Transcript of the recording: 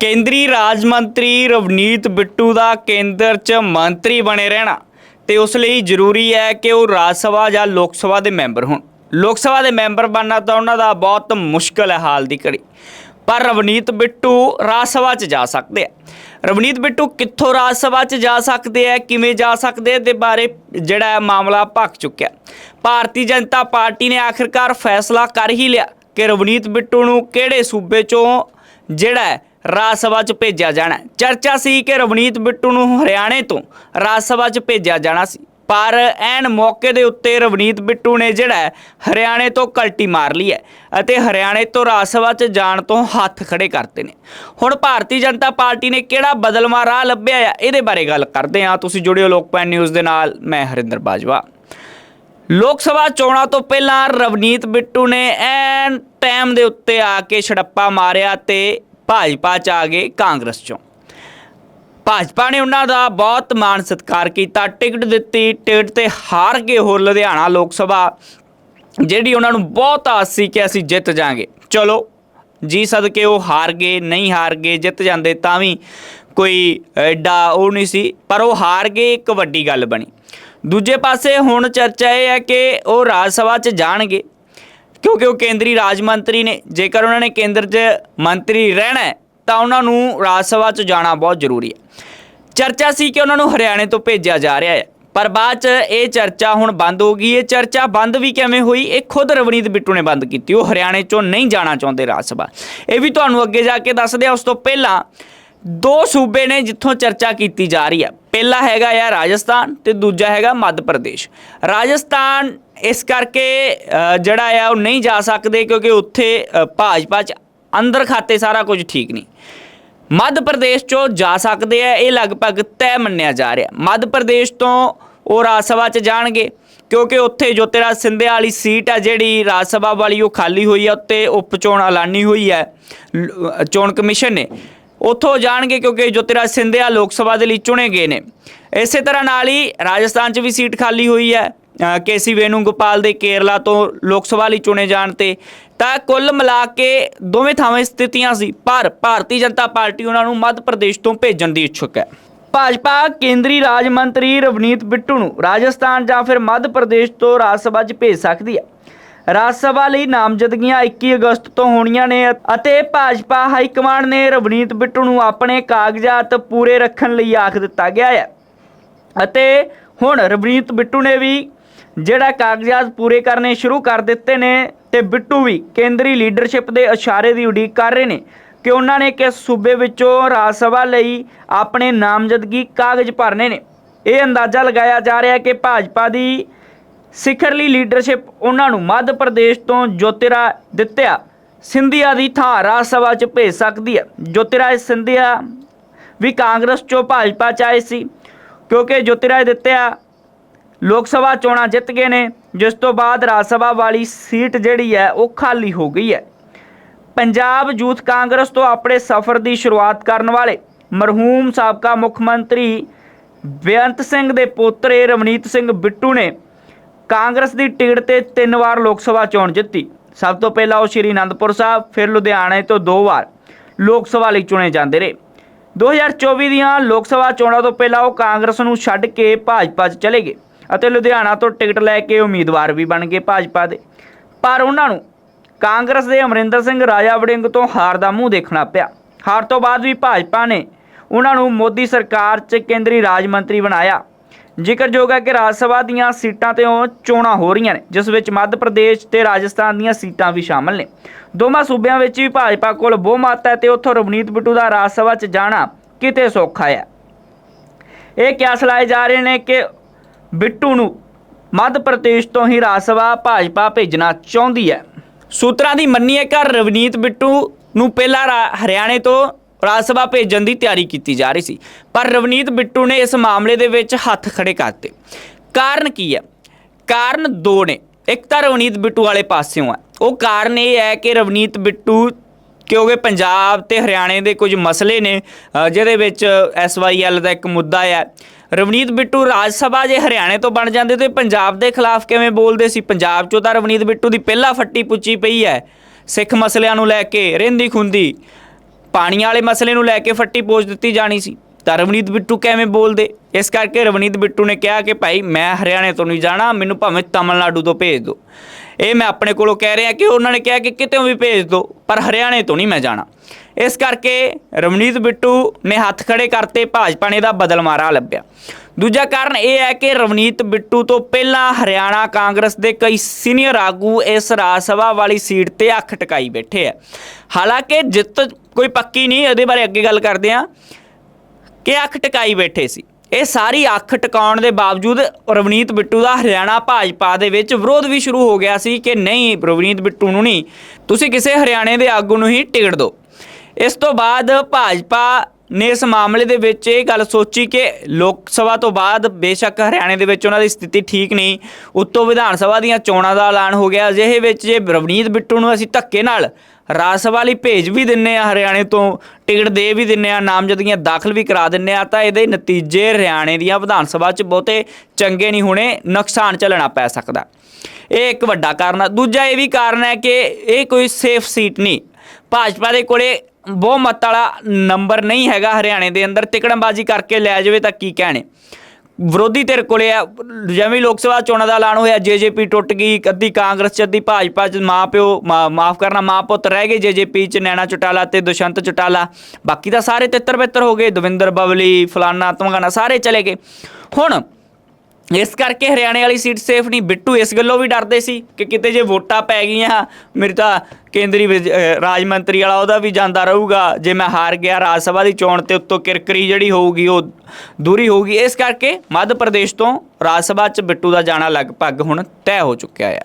ਕੇਂਦਰੀ ਰਾਜ ਮੰਤਰੀ ਰਵਨੀਤ ਬਿੱਟੂ ਦਾ ਕੇਂਦਰ 'ਚ ਮੰਤਰੀ ਬਣੇ ਰਹਿਣਾ ਤੇ ਉਸ ਲਈ ਜ਼ਰੂਰੀ ਹੈ ਕਿ ਉਹ ਰਾਜ ਸਭਾ ਜਾਂ ਲੋਕ ਸਭਾ ਦੇ ਮੈਂਬਰ ਹੋਣ। ਲੋਕ ਸਭਾ ਦੇ ਮੈਂਬਰ ਬਣਨਾ ਤਾਂ ਉਹਨਾਂ ਦਾ ਬਹੁਤ ਮੁਸ਼ਕਲ ਹੈ ਹਾਲ ਦੀ ਘੜੀ। ਪਰ ਰਵਨੀਤ ਬਿੱਟੂ ਰਾਜ ਸਭਾ 'ਚ ਜਾ ਸਕਦੇ ਆ। ਰਵਨੀਤ ਬਿੱਟੂ ਕਿੱਥੋਂ ਰਾਜ ਸਭਾ 'ਚ ਜਾ ਸਕਦੇ ਆ, ਕਿਵੇਂ ਜਾ ਸਕਦੇ ਦੇ ਬਾਰੇ ਜਿਹੜਾ ਮਾਮਲਾ ਭਖ ਚੁੱਕਿਆ। ਭਾਰਤੀ ਜਨਤਾ ਪਾਰਟੀ ਨੇ ਆਖਿਰਕਾਰ ਫੈਸਲਾ ਕਰ ਹੀ ਲਿਆ ਕਿ ਰਵਨੀਤ ਬਿੱਟੂ ਨੂੰ ਕਿਹੜੇ ਸੂਬੇ 'ਚੋਂ ਜਿਹੜਾ ਰਾਜ ਸਭਾ 'ਚ ਭੇਜਿਆ ਜਾਣਾ ਚਰਚਾ ਸੀ ਕਿ ਰਵਨੀਤ ਬਿੱਟੂ ਨੂੰ ਹਰਿਆਣੇ ਤੋਂ ਰਾਜ ਸਭਾ 'ਚ ਭੇਜਿਆ ਜਾਣਾ ਸੀ। ਪਰ ਐਨ ਮੌਕੇ ਦੇ ਉੱਤੇ ਰਵਨੀਤ ਬਿੱਟੂ ਨੇ ਜਿਹੜਾ ਹਰਿਆਣੇ ਤੋਂ ਕਲਟੀ ਮਾਰ ਲਈ ਹੈ ਅਤੇ ਹਰਿਆਣੇ ਤੋਂ ਰਾਜ ਸਭਾ 'ਚ ਜਾਣ ਤੋਂ ਹੱਥ ਖੜੇ ਕਰਤੇ ਨੇ। ਹੁਣ ਭਾਰਤੀ ਜਨਤਾ ਪਾਰਟੀ ਨੇ ਕਿਹੜਾ ਬਦਲਵਾਂ ਰਾਹ ਲੱਭਿਆ ਆ, ਇਹਦੇ ਬਾਰੇ ਗੱਲ ਕਰਦੇ ਹਾਂ। ਤੁਸੀਂ ਜੁੜਿਓ ਲੋਕਪਾਲ ਨਿਊਜ਼ ਦੇ ਨਾਲ, ਮੈਂ ਹਰਿੰਦਰ ਬਾਜਵਾ। ਲੋਕ ਸਭਾ ਚੋਣਾਂ ਤੋਂ ਪਹਿਲਾਂ ਰਵਨੀਤ ਬਿੱਟੂ ਨੇ ਐਨ ਟਾਈਮ ਦੇ ਉੱਤੇ ਆ ਕੇ ਛੜੱਪਾ ਮਾਰਿਆ ਤੇ ਭਾਜਪਾ ਚ ਆ ਗਏ ਕਾਂਗਰਸ ਚੋਂ। ਭਾਜਪਾ ਨੇ ਉਹਨਾਂ ਦਾ ਬਹੁਤ ਮਾਣ ਸਤਿਕਾਰ ਕੀਤਾ, ਟਿਕਟ ਦਿੱਤੀ, ਟਿਕਟ ਤੇ ਹਾਰ ਗਏ ਹੋਰ ਲੁਧਿਆਣਾ ਲੋਕ ਸਭਾ, ਜਿਹੜੀ ਉਹਨਾਂ ਨੂੰ ਬਹੁਤ ਆਸ ਸੀ ਕਿ ਅਸੀਂ ਜਿੱਤ ਜਾਾਂਗੇ ਚਲੋ, ਜੀ ਸਦਕੇ ਉਹ ਹਾਰ ਗਏ, ਨਹੀਂ ਹਾਰ ਗਏ, ਜਿੱਤ ਜਾਂਦੇ ਤਾਂ ਵੀ ਕੋਈ ਐਡਾ ਉਹ ਨਹੀਂ ਸੀ, ਪਰ ਉਹ ਹਾਰ ਗਏ, ਇੱਕ ਵੱਡੀ ਗੱਲ ਬਣੀ। ਦੂਜੇ ਪਾਸੇ ਹੁਣ ਚਰਚਾ ਇਹ ਹੈ ਕਿ ਉਹ ਰਾਜ ਸਭਾ 'ਚ ਜਾਣਗੇ। ਕਿਉਂਕਿ ਉਹ ਕੇਂਦਰੀ ਰਾਜ ਮੰਤਰੀ ਨੇ, ਜੇਕਰ ਉਹਨਾਂ ਨੇ ਕੇਂਦਰ 'ਚ ਮੰਤਰੀ ਰਹਿਣਾ ਹੈ, ਤਾਂ ਉਹਨਾਂ ਨੂੰ ਰਾਜ ਸਭਾ 'ਚ ਜਾਣਾ ਬਹੁਤ ਜ਼ਰੂਰੀ ਹੈ। ਚਰਚਾ ਸੀ ਕਿ ਉਹਨਾਂ ਨੂੰ ਹਰਿਆਣੇ ਤੋਂ ਭੇਜਿਆ ਜਾ ਰਿਹਾ ਹੈ, ਪਰ ਬਾਅਦ 'ਚ ਇਹ ਚਰਚਾ ਹੁਣ ਬੰਦ ਹੋ ਗਈ ਇਹ ਚਰਚਾ ਬੰਦ ਵੀ ਕਿਵੇਂ ਹੋਈ, ਇਹ ਖੁਦ ਰਵਨੀਤ ਬਿੱਟੂ ਨੇ ਬੰਦ ਕੀਤੀ, ਉਹ ਹਰਿਆਣੇ 'ਚੋਂ ਨਹੀਂ ਜਾਣਾ ਚਾਹੁੰਦੇ ਰਾਜ ਸਭਾ। ਇਹ ਵੀ ਤੁਹਾਨੂੰ ਅੱਗੇ ਜਾ ਕੇ ਦੱਸਦੇ ਆ ਉਸ ਤੋਂ ਪਹਿਲਾਂ ਦੋ ਸੂਬੇ ਨੇ ਜਿੱਥੋਂ ਚਰਚਾ ਕੀਤੀ ਜਾ ਰਹੀ ਹੈ। ਪਹਿਲਾ ਹੈਗਾ ਆ ਰਾਜਸਥਾਨ ਤੇ ਦੂਜਾ ਹੈਗਾ ਮੱਧ ਪ੍ਰਦੇਸ਼। ਰਾਜਸਥਾਨ ਇਸ ਕਰਕੇ ਜਿਹੜਾ ਆ ਉਹ ਨਹੀਂ ਜਾ ਸਕਦੇ ਕਿਉਂਕਿ ਉੱਥੇ ਭਾਜਪਾ ਚ ਅੰਦਰ ਖਾਤੇ ਸਾਰਾ ਕੁਝ ਠੀਕ ਨਹੀਂ। ਮੱਧ ਪ੍ਰਦੇਸ਼ ਚੋਂ ਜਾ ਸਕਦੇ ਆ, ਇਹ ਲਗਭਗ ਤੈਅ ਮੰਨਿਆ ਜਾ ਰਿਹਾ। ਮੱਧ ਪ੍ਰਦੇਸ਼ ਤੋਂ ਉਹ ਰਾਜ ਸਭਾ ਚ ਜਾਣਗੇ ਕਿਉਂਕਿ ਉੱਥੇ ਜੋਤਿਰਾਜ ਸਿੰਧਿਆ ਵਾਲੀ ਸੀਟ ਆ ਜਿਹੜੀ ਰਾਜ ਸਭਾ ਵਾਲੀ ਉਹ ਖਾਲੀ ਹੋਈ ਆ, ਉੱਤੇ ਉਪ ਚੋਣ ਐਲਾਨੀ ਹੋਈ ਹੈ ਚੋਣ ਕਮਿਸ਼ਨ ਨੇ। ਉੱਥੋਂ ਜਾਣਗੇ ਕਿਉਂਕਿ ਜੋਤਿਰਾਜ ਸਿੰਧਿਆ ਲੋਕ ਸਭਾ ਦੇ ਲਈ ਚੁਣੇ ਗਏ ਨੇ। ਇਸੇ ਤਰ੍ਹਾਂ ਨਾਲ ਹੀ ਰਾਜਸਥਾਨ 'ਚ ਵੀ ਸੀਟ ਖਾਲੀ ਹੋਈ ਹੈ। ਅ, ਕੇਸੀ ਵੇਣੂਗੋਪਾਲ ਦੇ ਕੇਰਲਾ ਤੋਂ ਲੋਕ ਸਭਾ ਲਈ ਚੁਣੇ ਜਾਣ ਤੇ। ਤਾਂ ਕੁੱਲ ਮਿਲਾ ਕੇ ਦੋਵੇਂ ਥਾਵੇਂ ਸਥਿਤੀਆਂ ਸੀ। ਪਰ ਭਾਰਤੀ ਜਨਤਾ ਪਾਰਟੀ ਉਹਨਾਂ ਨੂੰ ਮੱਧ ਪ੍ਰਦੇਸ਼ ਤੋਂ ਭੇਜਣ ਦੀ ਇੱਛੁਕ ਹੈ। ਭਾਜਪਾ ਕੇਂਦਰੀ ਰਾਜ ਮੰਤਰੀ ਰਵਨੀਤ ਬਿੱਟੂ ਨੂੰ ਰਾਜਸਥਾਨ ਜਾਂ ਫਿਰ ਮੱਧ ਪ੍ਰਦੇਸ਼ ਤੋਂ ਰਾਜ ਸਭਾ 'ਚ ਭੇਜ ਸਕਦੀ ਹੈ। ਰਾਜ ਸਭਾ ਲਈ ਨਾਮਜ਼ਦਗੀਆਂ 21 ਅਗਸਤ ਤੋਂ ਹੋਣੀਆਂ ਨੇ ਅਤੇ ਭਾਜਪਾ ਹਾਈ ਕਮਾਂਡ ਨੇ ਰਵਨੀਤ ਬਿੱਟੂ ਨੂੰ ਆਪਣੇ ਕਾਗਜ਼ਾਤ ਪੂਰੇ ਰੱਖਣ ਲਈ ਆਖ ਦਿੱਤਾ ਗਿਆ ਹੈ। ਅਤੇ ਹੁਣ ਰਵਨੀਤ ਬਿੱਟੂ ਨੇ ਵੀ ਜਿਹੜਾ ਕਾਗਜ਼ਾਤ ਪੂਰੇ ਕਰਨੇ ਸ਼ੁਰੂ ਕਰ ਦਿੱਤੇ ਨੇ ਤੇ ਬਿੱਟੂ ਵੀ ਕੇਂਦਰੀ ਲੀਡਰਸ਼ਿਪ ਦੇ ਇਸ਼ਾਰੇ ਦੀ ਉਡੀਕ ਕਰ ਰਹੇ ਨੇ ਕਿ ਉਹਨਾਂ ਨੇ ਕਿਸ ਸੂਬੇ ਵਿੱਚੋਂ ਰਾਜ ਸਭਾ ਲਈ ਆਪਣੇ ਨਾਮਜ਼ਦਗੀ ਕਾਗਜ਼ ਭਰਨੇ ਨੇ। ਇਹ ਅੰਦਾਜ਼ਾ ਲਗਾਇਆ ਜਾ ਰਿਹਾ ਕਿ ਭਾਜਪਾ ਦੀ ਸਿਖਰਲੀ ਲੀਡਰਸ਼ਿਪ ਉਹਨਾਂ ਨੂੰ ਮੱਧ ਪ੍ਰਦੇਸ਼ ਤੋਂ ਜੋਤਿਰਾ ਦਿੱਤਿਆ। ਸਿੰਧੀਆ ਦੀ ਥਾਂ ਰਾਜ ਸਭਾ 'ਚ ਭੇਜ ਸਕਦੀ ਹੈ। ਜੋਤਿਰਾ ਸਿੰਧੀਆ ਵੀ ਕਾਂਗਰਸ 'ਚੋਂ ਭਾਜਪਾ 'ਚ ਆਏ ਸੀ। ਕਿਉਂਕਿ ਜੋਤਿਰਾ ਦਿੱਤਿਆ, ਲੋਕ ਸਭਾ ਚੋਣਾਂ ਜਿੱਤ ਗਏ ਨੇ, ਜਿਸ ਤੋਂ ਬਾਅਦ ਰਾਜ ਸਭਾ ਵਾਲੀ ਸੀਟ ਜਿਹੜੀ ਹੈ ਉਹ ਖਾਲੀ ਹੋ ਗਈ ਹੈ। ਪੰਜਾਬ ਯੂਥ ਕਾਂਗਰਸ ਤੋਂ ਆਪਣੇ ਸਫ਼ਰ ਦੀ ਸ਼ੁਰੂਆਤ ਕਰਨ ਵਾਲੇ ਮਰਹੂਮ ਸਾਬਕਾ ਮੁੱਖ ਮੰਤਰੀ ਬੇਅੰਤ ਸਿੰਘ ਦੇ ਪੋਤਰੇ ਰਵਨੀਤ ਸਿੰਘ ਬਿੱਟੂ ਨੇ ਕਾਂਗਰਸ ਦੀ ਟਿਕਟ ਤੇ ਤਿੰਨ ਵਾਰ ਲੋਕ ਸਭਾ ਚੋਣ ਜਿੱਤੀ। ਸਭ ਤੋਂ ਪਹਿਲਾਂ ਉਹ ਸ਼੍ਰੀ ਅਨੰਦਪੁਰ ਸਾਹਿਬ, ਫਿਰ ਲੁਧਿਆਣੇ ਤੋਂ ਦੋ ਵਾਰ ਲੋਕ ਸਭਾ ਲਈ ਚੁਣੇ ਜਾਂਦੇ ਰਹੇ। 2024 ਦੀਆਂ ਲੋਕ ਸਭਾ ਚੋਣਾਂ ਤੋਂ ਪਹਿਲਾਂ ਉਹ ਕਾਂਗਰਸ ਨੂੰ ਛੱਡ ਕੇ ਭਾਜਪਾ 'ਚ ਚਲੇ ਗਏ ਅਤੇ ਲੁਧਿਆਣਾ ਤੋਂ ਟਿਕਟ ਲੈ ਕੇ ਉਮੀਦਵਾਰ ਵੀ ਬਣ ਗਏ ਭਾਜਪਾ ਦੇ। ਪਰ ਉਹਨਾਂ ਨੂੰ ਕਾਂਗਰਸ ਦੇ ਅਮਰਿੰਦਰ ਸਿੰਘ ਰਾਜਾ ਵੜਿੰਗ ਤੋਂ ਹਾਰ ਦਾ ਮੂੰਹ ਦੇਖਣਾ ਪਿਆ। ਹਾਰ ਤੋਂ ਬਾਅਦ ਵੀ ਭਾਜਪਾ ਨੇ ਉਹਨਾਂ ਨੂੰ ਮੋਦੀ ਸਰਕਾਰ 'ਚ ਕੇਂਦਰੀ ਰਾਜ ਮੰਤਰੀ ਬਣਾਇਆ। ਜ਼ਿਕਰਯੋਗ ਹੈ ਕਿ ਰਾਜ ਸਭਾ ਦੀਆਂ ਸੀਟਾਂ ਤੇ ਚੋਣਾਂ ਹੋ ਰਹੀਆਂ ਨੇ, ਜਿਸ ਵਿੱਚ ਮੱਧ ਪ੍ਰਦੇਸ਼ ਤੇ ਰਾਜਸਥਾਨ ਦੀਆਂ ਸੀਟਾਂ ਵੀ ਸ਼ਾਮਲ ਨੇ। ਦੋਵਾਂ ਸੂਬਿਆਂ ਵਿੱਚ ਵੀ ਭਾਜਪਾ ਕੋਲ ਬਹੁਮਤ ਹੈ ਤੇ ਉੱਥੋਂ ਰਵਨੀਤ ਬਿੱਟੂ ਦਾ ਰਾਜ ਸਭਾ 'ਚ ਜਾਣਾ ਕਿਤੇ ਸੌਖਾ ਹੈ। ਇਹ ਕਿਆਸ ਲਾਏ ਜਾ ਰਹੇ ਨੇ ਕਿ ਬਿੱਟੂ ਨੂੰ ਮੱਧ ਪ੍ਰਦੇਸ਼ ਤੋਂ ਹੀ ਰਾਜ ਸਭਾ ਭਾਜਪਾ ਭੇਜਣਾ ਚਾਹੁੰਦੀ ਹੈ। ਸੂਤਰਾਂ ਦੀ ਮੰਨੀਏ ਕਿ ਰਵਨੀਤ ਬਿੱਟੂ ਨੂੰ ਪਹਿਲਾਂ ਰਾ- ਹਰਿਆਣੇ ਤੋਂ ਰਾਜ ਸਭਾ ਭੇਜਣ ਦੀ ਤਿਆਰੀ ਕੀਤੀ ਜਾ ਰਹੀ ਸੀ, ਪਰ ਰਵਨੀਤ ਬਿੱਟੂ ਨੇ ਇਸ ਮਾਮਲੇ ਦੇ ਵਿੱਚ ਹੱਥ ਖੜੇ ਕਰਤੇ ਕਾਰਨ ਕੀ ਹੈ? ਕਾਰਨ ਦੋ ਨੇ। ਇੱਕ ਤਾਂ ਰਵਨੀਤ ਬਿੱਟੂ ਵਾਲੇ ਪਾਸਿਓਂ ਹੈ। ਉਹ ਕਾਰਨ ਇਹ ਹੈ ਕਿ ਰਵਨੀਤ ਬਿੱਟੂ ਕਿਉਂਕਿ ਪੰਜਾਬ ਤੇ ਹਰਿਆਣੇ ਦੇ ਕੁਝ ਮਸਲੇ ਨੇ ਜਿਹਦੇ ਵਿੱਚ ਐਸਵਾਈਐਲ ਦਾ ਇੱਕ ਮੁੱਦਾ ਹੈ ਰਵਨੀਤ ਬਿੱਟੂ ਰਾਜ ਸਭਾ ਜੇ ਹਰਿਆਣੇ ਤੋਂ ਬਣ ਜਾਂਦੇ ਤੇ ਪੰਜਾਬ ਦੇ ਖਿਲਾਫ ਕਿਵੇਂ ਬੋਲਦੇ ਸੀ? ਪੰਜਾਬ 'ਚੋਂ ਤਾਂ ਰਵਨੀਤ ਬਿੱਟੂ ਦੀ ਪਹਿਲਾ ਫੱਟੀ ਪੁੱਚੀ ਪਈ ਹੈ। ਸਿੱਖ ਮਸਲਿਆਂ ਨੂੰ ਲੈ ਕੇ ਰਹਿੰਦੀ ਖੁੰਦੀ। ਪਾਣੀ ਵਾਲੇ ਮਸਲੇ ਨੂੰ ਲੈ ਕੇ ਫੱਟੀ ਪੋਚ ਦਿੱਤੀ ਜਾਣੀ ਸੀ। ਤਾਂ ਰਵਨੀਤ ਬਿੱਟੂ ਕਿਵੇਂ ਬੋਲਦੇ? ਇਸ ਕਰਕੇ ਰਵਨੀਤ ਬਿੱਟੂ ਨੇ ਕਿਹਾ ਕਿ ਭਾਈ, ਮੈਂ ਹਰਿਆਣੇ ਤੋਂ ਨਹੀਂ ਜਾਣਾ, ਮੈਨੂੰ ਭਾਵੇਂ ਤਮਿਲਨਾਡੂ ਤੋਂ ਭੇਜ ਦਿਓ। ਇਹ ਮੈਂ ਆਪਣੇ ਕੋਲੋਂ ਕਹਿ ਰਿਹਾ ਕਿ ਉਹਨਾਂ ਨੇ ਕਿਹਾ ਕਿ ਕਿਤੇੋਂ ਵੀ ਭੇਜ ਦਿਓ, ਪਰ ਹਰਿਆਣੇ ਤੋਂ ਨਹੀਂ ਮੈਂ ਜਾਣਾ। ਇਸ ਕਰਕੇ ਰਵਨੀਤ ਬਿੱਟੂ ਨੇ ਹੱਥ ਖੜੇ ਕਰਤੇ, ਭਾਜਪਾ ਨੇ ਦਾ ਬਦਲ ਮਾਰਾ ਲੱਭਿਆ। ਦੂਜਾ ਕਾਰਨ ਇਹ ਹੈ ਕਿ ਰਵਨੀਤ ਬਿੱਟੂ ਤੋਂ ਪਹਿਲਾਂ ਹਰਿਆਣਾ ਕਾਂਗਰਸ ਦੇ ਕਈ ਸੀਨੀਅਰ ਆਗੂ ਇਸ ਰਾਜ ਸਭਾ ਵਾਲੀ ਸੀਟ ਤੇ ਅੱਖ ਟਿਕਾਈ ਬੈਠੇ ਆ। ਹਾਲਾਂਕਿ ਜਿੱਤ ਕੋਈ ਪੱਕੀ ਨਹੀਂ ਇਹਦੇ ਬਾਰੇ ਅੱਗੇ ਗੱਲ ਕਰਦੇ ਆ ਕਿ ਅੱਖ ਟਿਕਾਈ ਬੈਠੇ ਸੀ। ਇਹ ਸਾਰੀ ਅੱਖ ਟਿਕਾਉਣ ਦੇ ਬਾਵਜੂਦ ਰਵਨੀਤ ਬਿੱਟੂ ਦਾ ਹਰਿਆਣਾ ਭਾਜਪਾ ਦੇ ਵਿੱਚ ਵਿਰੋਧ ਵੀ ਸ਼ੁਰੂ ਹੋ ਗਿਆ ਸੀ ਕਿ ਨਹੀਂ, ਰਵਨੀਤ ਬਿੱਟੂ ਨੂੰ ਨਹੀਂ। ਤੁਸੀਂ ਕਿਸੇ ਹਰਿਆਣੇ ਦੇ ਆਗੂ ਨੂੰ ਹੀ ਟਿਕਟ ਦਿਓ। ਇਸ ਤੋਂ ਬਾਅਦ ਭਾਜਪਾ ਨੇ ਇਸ ਮਾਮਲੇ ਦੇ ਵਿੱਚ ਇਹ ਗੱਲ ਸੋਚੀ ਕਿ ਲੋਕ ਸਭਾ ਤੋਂ ਬਾਅਦ ਬੇਸ਼ੱਕ ਹਰਿਆਣੇ ਦੇ ਵਿੱਚ ਉਹਨਾਂ ਦੀ ਸਥਿਤੀ ਠੀਕ ਨਹੀਂ, ਉੱਤੋਂ ਵਿਧਾਨ ਸਭਾ ਦੀਆਂ ਚੋਣਾਂ ਦਾ ਐਲਾਨ ਹੋ ਗਿਆ। ਅਜਿਹੇ ਵਿੱਚ ਜੇ ਰਵਨੀਤ ਬਿੱਟੂ ਨੂੰ ਅਸੀਂ ਧੱਕੇ ਨਾਲ ਰਾਜ ਸਭਾ ਲਈ ਭੇਜ ਵੀ ਦਿੰਨੇ ਆ ਹਰਿਆਣੇ ਤੋਂ ਟਿਕਟ ਦੇ ਵੀ ਦਿੰਨੇ ਆ ਨਾਮਜ਼ਦਗੀਆਂ ਦਾਖਲ ਵੀ ਕਰਾ ਦਿੰਨੇ ਆ ਤਾਂ ਇਹਦੇ ਨਤੀਜੇ ਹਰਿਆਣੇ ਦੀਆਂ ਵਿਧਾਨ ਸਭਾ 'ਚ ਬਹੁਤੇ ਚੰਗੇ ਨਹੀਂ ਹੋਣੇ, ਨੁਕਸਾਨ ਝੱਲਣਾ ਪੈ ਸਕਦਾ। ਇਹ ਇੱਕ ਵੱਡਾ ਕਾਰਨ ਆ। ਦੂਜਾ ਇਹ ਵੀ ਕਾਰਨ ਹੈ ਕਿ ਇਹ ਕੋਈ ਸੇਫ ਸੀਟ ਨਹੀਂ। ਭਾਜਪਾ ਦੇ ਕੋਲੇ ਬਹੁਮਤ ਵਾਲਾ ਨੰਬਰ ਨਹੀਂ ਹੈਗਾ ਹਰਿਆਣੇ ਦੇ ਅੰਦਰ, ਤਿਕੜਮਬਾਜ਼ੀ ਕਰਕੇ ਲੈ ਜਾਵੇ ਤਾਂ ਕੀ ਕਹਿਣੇ? ਵਿਰੋਧੀ ਧਿਰ ਕੋਲੇ ਆ, ਜਿਵੇਂ ਲੋਕ ਸਭਾ ਚੋਣਾਂ ਦਾ ਐਲਾਨ ਹੋਇਆ ਜੇਜੇਪੀ ਟੁੱਟ ਗਈ, ਅੱਧੀ ਕਾਂਗਰਸ ਚ, ਅੱਧੀ ਭਾਜਪਾ ਚ ਮਾਂ ਪਿਓ ਮਾਫ ਕਰਨਾ ਮਾਂ ਪੁੱਤ ਰਹਿ ਗਏ ਜੇਜੇਪੀ ਚ, ਨੈਣਾ ਚੁਟਾਲਾ ਤੇ ਦੁਸ਼ੰਤ ਚੁਟਾਲਾ। ਬਾਕੀ ਤਾਂ ਸਾਰੇ ਤਿੱਤਰ ਬਿੱਤਰ ਹੋ ਗਏ, ਦਵਿੰਦਰ ਬਵਲੀ ਫਲਾਨਾ, ਤਮਗਾਨਾ, ਸਾਰੇ ਚਲੇ ਗਏ। ਹੁਣ ਇਸ ਕਰਕੇ ਹਰਿਆਣੇ ਵਾਲੀ ਸੀਟ ਸੇਫ ਨਹੀਂ। ਬਿੱਟੂ ਇਸ ਗੱਲੋਂ ਵੀ ਡਰਦੇ ਸੀ ਕਿ ਕਿਤੇ ਜੇ ਵੋਟਾਂ ਪੈ ਗਈਆਂ, ਮੇਰੀ ਤਾਂ ਕੇਂਦਰੀ ਵਿਜ- ਅਹ ਰਾਜ ਮੰਤਰੀ ਵਾਲਾ ਉਹਦਾ ਵੀ ਜਾਂਦਾ ਰਹੂਗਾ। ਜੇ ਮੈਂ ਹਾਰ ਗਿਆ ਰਾਜ ਸਭਾ ਦੀ ਚੋਣ ਤੇ ਉੱਤੋਂ ਕਿਰਕਰੀ ਜਿਹੜੀ ਹੋਊਗੀ, ਉਹ ਦੂਰੀ ਹੋਊਗੀ। ਇਸ ਕਰਕੇ ਮੱਧ ਪ੍ਰਦੇਸ਼ ਤੋਂ ਰਾਜ ਸਭਾ 'ਚ ਬਿੱਟੂ ਦਾ ਜਾਣਾ ਲਗਭਗ ਹੁਣ ਤੈਅ ਹੋ ਚੁੱਕਿਆ ਆ।